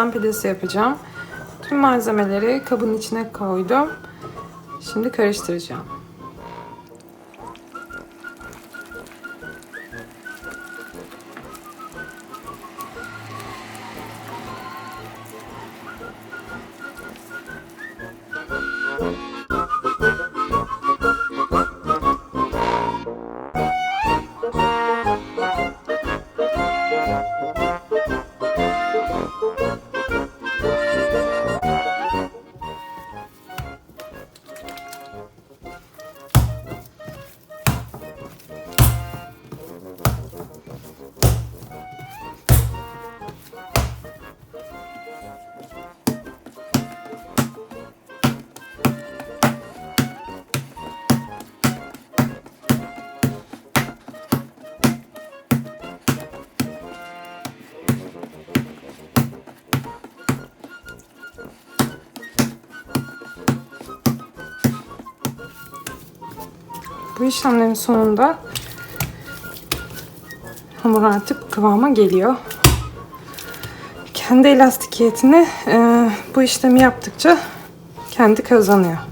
parmesan pidesi yapacağım. Tüm malzemeleri kabın içine koydum. Şimdi karıştıracağım. İşlemlerin sonunda hamur artık kıvama geliyor. Kendi elastikiyetini e, bu işlemi yaptıkça kendi kazanıyor.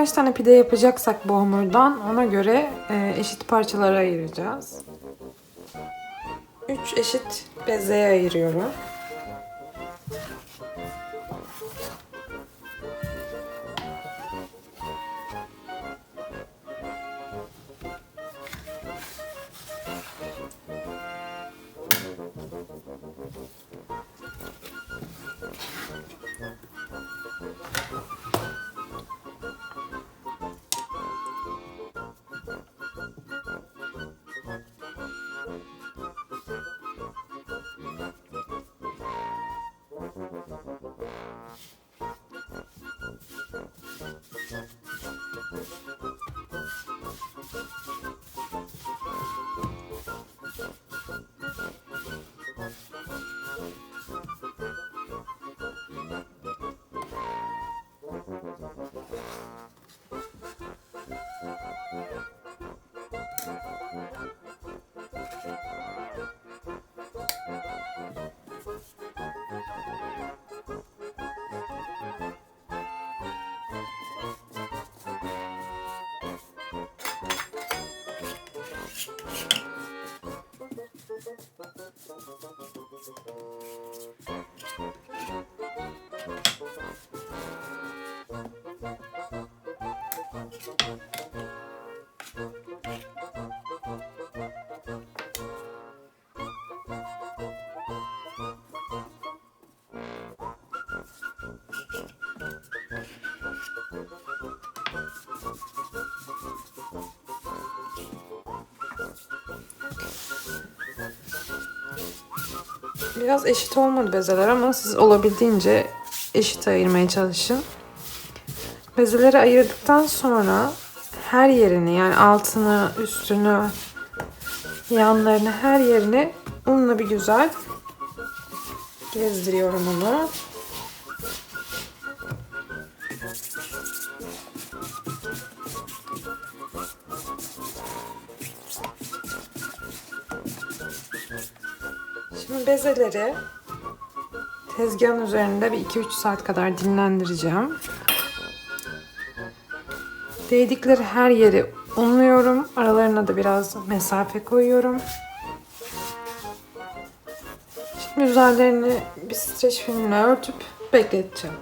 Kaç tane pide yapacaksak bu hamurdan ona göre e, eşit parçalara ayıracağız. 3 eşit bezeye ayırıyorum. Biraz eşit olmadı bezeler ama siz olabildiğince eşit ayırmaya çalışın. Bezeleri ayırdıktan sonra her yerini yani altını, üstünü, yanlarını her yerini unla bir güzel gezdiriyorum onu. Bezeleri tezgahın üzerinde bir 2-3 saat kadar dinlendireceğim. Değdikleri her yeri unluyorum. Aralarına da biraz mesafe koyuyorum. Şimdi üzerlerini bir streç filmle örtüp bekleteceğim.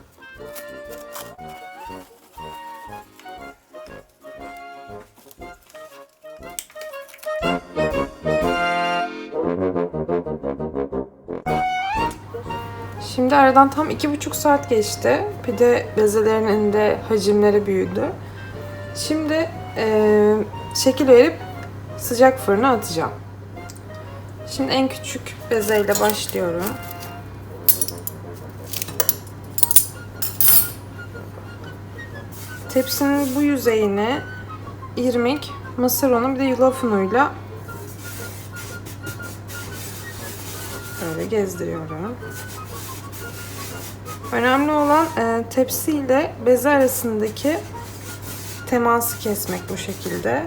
Şimdi aradan tam iki buçuk saat geçti. Pide bezelerinin de hacimleri büyüdü. Şimdi eee, şekil verip sıcak fırına atacağım. Şimdi en küçük bezeyle başlıyorum. Tepsinin bu yüzeyine irmik, mısır unu bir de yulaf unuyla böyle gezdiriyorum. Önemli olan e, tepsi ile beze arasındaki teması kesmek bu şekilde.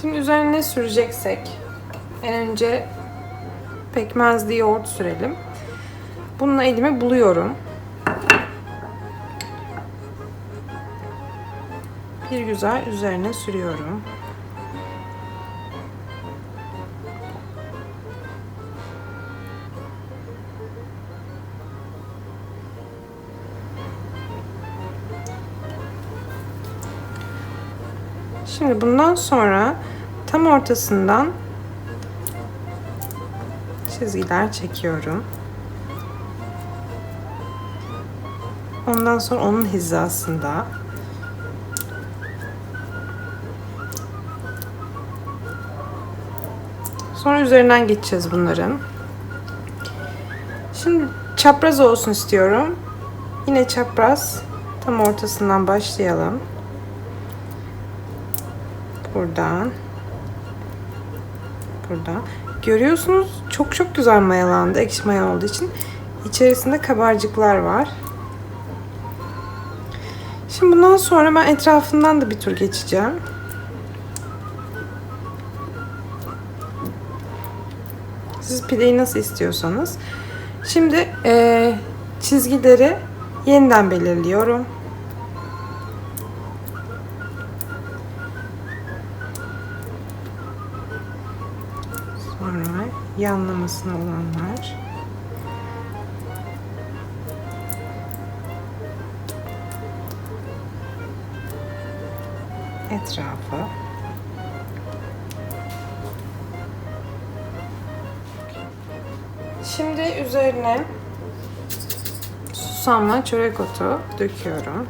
Şimdi üzerine ne süreceksek en önce pekmezli yoğurt sürelim. Bununla elimi buluyorum. Bir güzel üzerine sürüyorum. Şimdi bundan sonra tam ortasından çizgiler çekiyorum. Ondan sonra onun hizasında Sonra üzerinden geçeceğiz bunların. Şimdi çapraz olsun istiyorum. Yine çapraz. Tam ortasından başlayalım. Buradan. Buradan. Görüyorsunuz çok çok güzel mayalandı. Ekşi maya olduğu için. İçerisinde kabarcıklar var. Şimdi bundan sonra ben etrafından da bir tur geçeceğim. Pideyi nasıl istiyorsanız. Şimdi eee, çizgileri yeniden belirliyorum. Sonra yanlamasına olanlar. Etrafı. Şimdi üzerine susamla çörek otu döküyorum.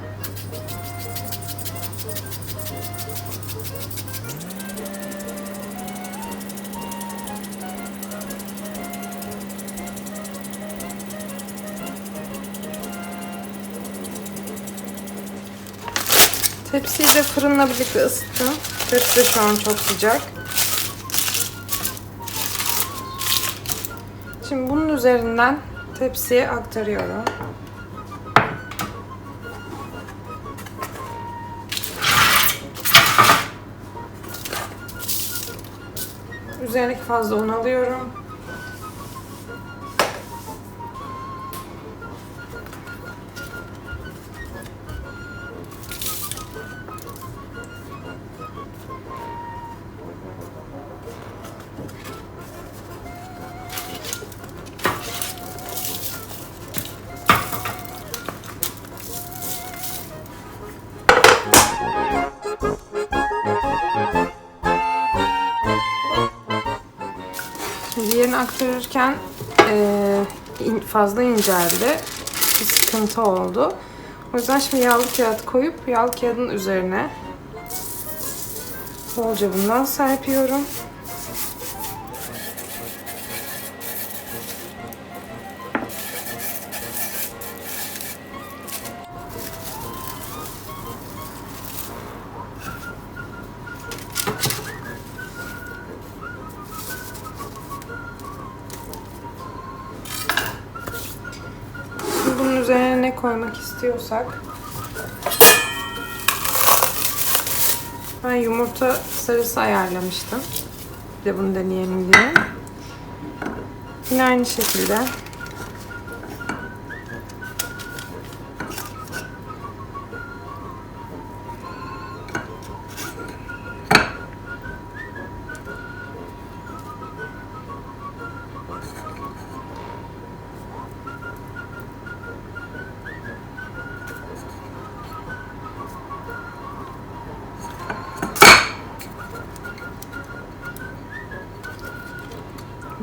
Tepsiyi de fırınla birlikte ısıttım. Tepsi şu an çok sıcak. Üzerinden tepsiye aktarıyorum. Üzerindeki fazla un alıyorum. Diğerini aktarırken in- fazla inceldi. Bir sıkıntı oldu. O yüzden şimdi yağlı kağıt koyup yağlı kağıdın üzerine bolca bundan serpiyorum. İstiyorsak ben yumurta sarısı ayarlamıştım. Bir de bunu deneyelim diye. Yine aynı şekilde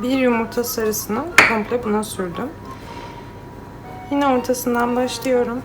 bir yumurta sarısını komple buna sürdüm. Yine ortasından başlıyorum.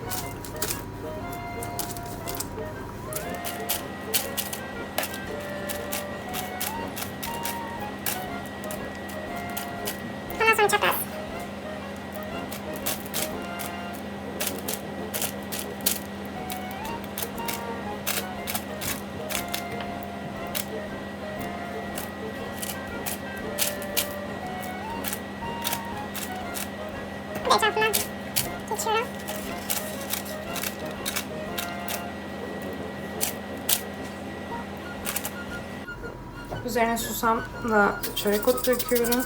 Üzerine susamla çörek otu döküyorum.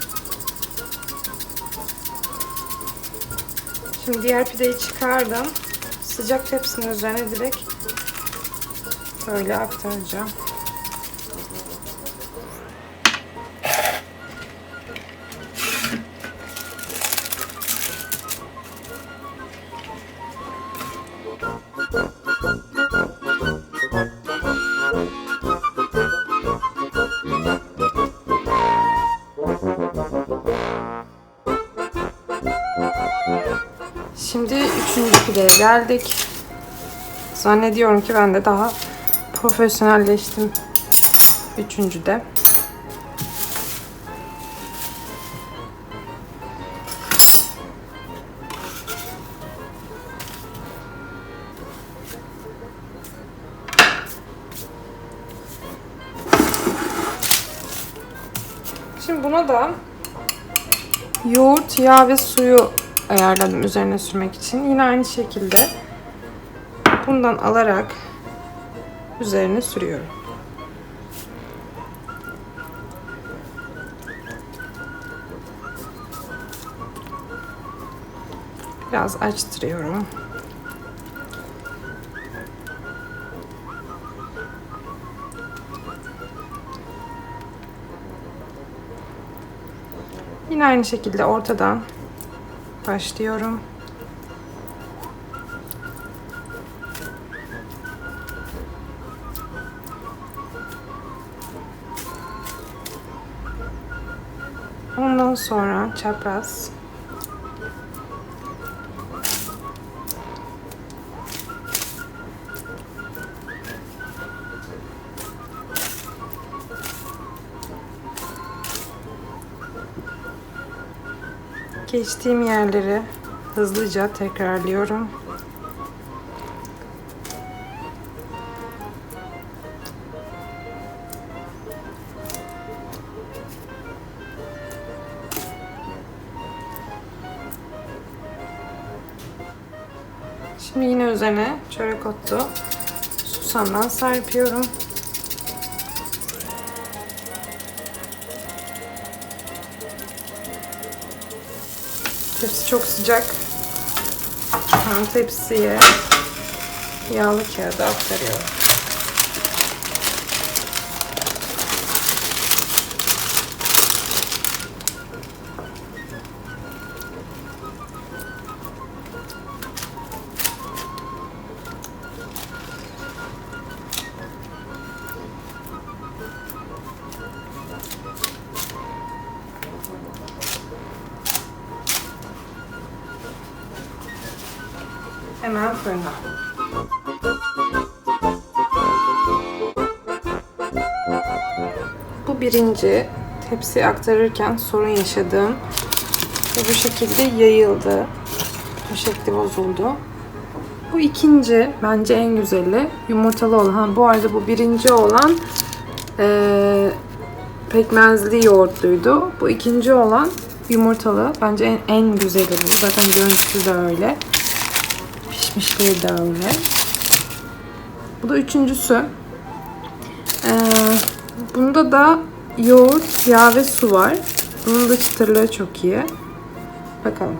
Şimdi diğer pideyi çıkardım. Sıcak tepsinin üzerine direkt böyle aktaracağım. Şimdi üçüncü pideye geldik. Zannediyorum ki ben de daha profesyonelleştim. Üçüncüde. Şimdi buna da yoğurt, yağ ve suyu ayarladım üzerine sürmek için. Yine aynı şekilde bundan alarak üzerine sürüyorum. Biraz açtırıyorum. Yine aynı şekilde ortadan başlıyorum. Ondan sonra çapraz geçtiğim yerleri hızlıca tekrarlıyorum. Şimdi yine üzerine çörek otu susamdan serpiyorum. Çok sıcak. Ben tepsiye yağlı kağıdı aktarıyorum. Fırına. Bu birinci tepsiye aktarırken sorun yaşadığım ve bu şekilde yayıldı. Bu şekli bozuldu. Bu ikinci bence en güzeli yumurtalı olan. Bu arada bu birinci olan eee, pekmezli yoğurtluydu. Bu ikinci olan yumurtalı. Bence en, en güzeli bu. Zaten görüntüsü de öyle. Pişmişliği de öyle. Bu da üçüncüsü. Ee, bunda da yoğurt, yağ ve su var. Bunun da çıtırlığı çok iyi. Bakalım.